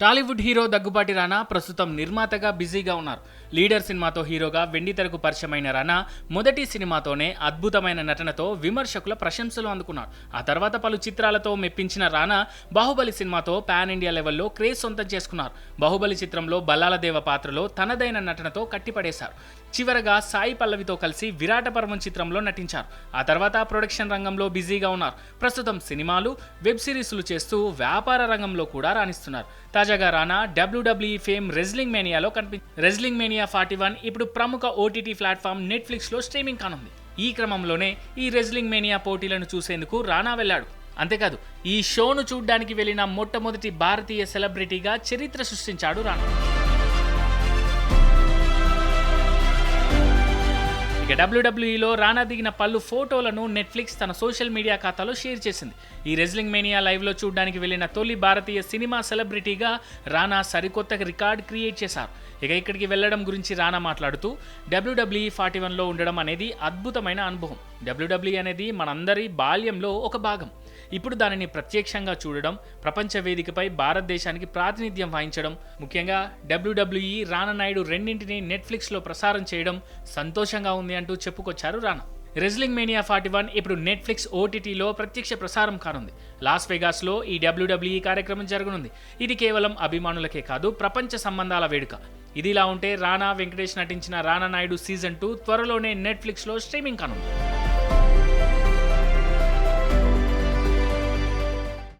Tollywood hero Daggubati రానా ప్రస్తుతం నిర్మాతగా బిజీగా ఉన్నారు. లీడర్ సినిమాతో హీరోగా వెండితెరకు పరిచయమైన రానా మొదటి సినిమాతోనే అద్భుతమైన నటనతో విమర్శకుల ప్రశంసలు అందుకున్నారు. ఆ తర్వాత పలు చిత్రాలతో మెప్పించిన రానా బాహుబలి సినిమాతో పాన్ ఇండియా లెవెల్లో క్రేజ్ సొంతం చేసుకున్నారు. బాహుబలి చిత్రంలో బల్లాలదేవ పాత్రలో తనదైన నటనతో కట్టిపడేశారు. చివరగా సాయి పల్లవితో కలిసి విరాట పర్వం చిత్రంలో నటించారు. ఆ తర్వాత ప్రొడక్షన్ రంగంలో బిజీగా ఉన్నారు. ప్రస్తుతం సినిమాలు వెబ్ సిరీస్లు చేస్తూ వ్యాపార రంగంలో కూడా రాణిస్తున్నారు. తాజాగా రానా డబ్ల్యూడబ్ల్యూఈ ఫేమ్ రెజ్లింగ్ మేనియాలో కనిపి రెజ్లింగ్ మేనియా ఫార్టీ వన్ ఇప్పుడు ప్రముఖ ఓటీటీ ప్లాట్ఫామ్ నెట్ఫ్లిక్స్లో స్ట్రీమింగ్ కానుంది. ఈ క్రమంలోనే ఈ రెజ్లింగ్ మేనియా పోటీలను చూసేందుకు రానా వెళ్ళాడు. అంతేకాదు ఈ షోను చూడ్డానికి వెళ్ళిన మొట్టమొదటి భారతీయ సెలబ్రిటీగా చరిత్ర సృష్టించాడు రానా. ఇక డబ్ల్యూడబ్ల్యూఈలో రానా దిగిన పలు ఫోటోలను నెట్ఫ్లిక్స్ తన సోషల్ మీడియా ఖాతాలో షేర్ చేసింది. ఈ రెజ్లింగ్ మేనియా లైవ్లో చూడడానికి వెళ్ళిన తొలి భారతీయ సినిమా సెలబ్రిటీగా రానా సరికొత్త రికార్డ్ క్రియేట్ చేశారు. ఇక ఇక్కడికి వెళ్ళడం గురించి రానా మాట్లాడుతూ డబ్ల్యూడబ్ల్యూఈ ఫార్టీ వన్లో ఉండడం అనేది అద్భుతమైన అనుభవం. డబ్ల్యూడబ్ల్యూ అనేది మనందరి బాల్యంలో ఒక భాగం. ఇప్పుడు దానిని ప్రత్యక్షంగా చూడడం ప్రపంచ వేదికపై భారతదేశానికి ప్రాతినిధ్యం వహించడం ముఖ్యంగా డబ్ల్యూడబ్ల్యూఈ రానా నాయుడు రెండింటిని నెట్ఫ్లిక్స్లో ప్రసారం చేయడం సంతోషంగా ఉంది అంటూ చెప్పుకొచ్చారు Rana. Wrestling mania forty one ఇప్పుడు నెట్ఫ్లిక్స్ ఓటీటీలో ప్రత్యక్ష ప్రసారం కానుంది. లాస్ వెగాస్లో ఈ డబ్ల్యూడబ్ల్యూఈ కార్యక్రమం జరగనుంది. ఇది కేవలం అభిమానులకే కాదు ప్రపంచ సంబంధాల వేడుక. ఇది ఇలా ఉంటే రానా వెంకటేష్ నటించిన రానా నాయుడు సీజన్ టూ త్వరలోనే నెట్ఫ్లిక్స్లో స్ట్రీమింగ్ కానుంది.